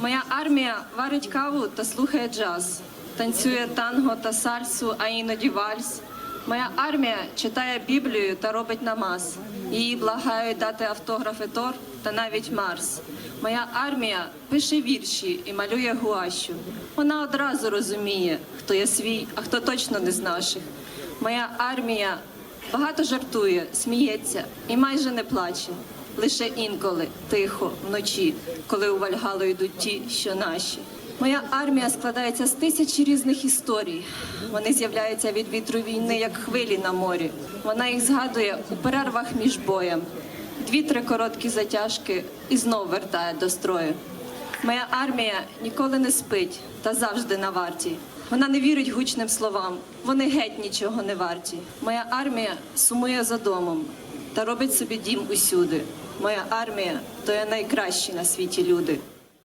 Моя армія варить каву та слухає джаз, танцює танго та сальсу, а іноді вальс. Моя армія читає Біблію та робить намаз. Її благають дати автографи Тор та навіть Марс. Моя армія пише вірші і малює гуащу. Вона одразу розуміє, хто є свій, а хто точно не з наших. Моя армія багато жартує, сміється і майже не плаче. Лише інколи, тихо, вночі, коли у Вальгалу йдуть ті, що наші. Моя армія складається з тисячі різних історій. Вони з'являються від вітру війни, як хвилі на морі. Вона їх згадує у перервах між боєм. Дві-три короткі затяжки і знов вертає до строю. Моя армія ніколи не спить та завжди на варті. Вона не вірить гучним словам, вони геть нічого не варті. Моя армія сумує за домом та робить собі дім усюди. Моя армія то є найкращі на світі люди.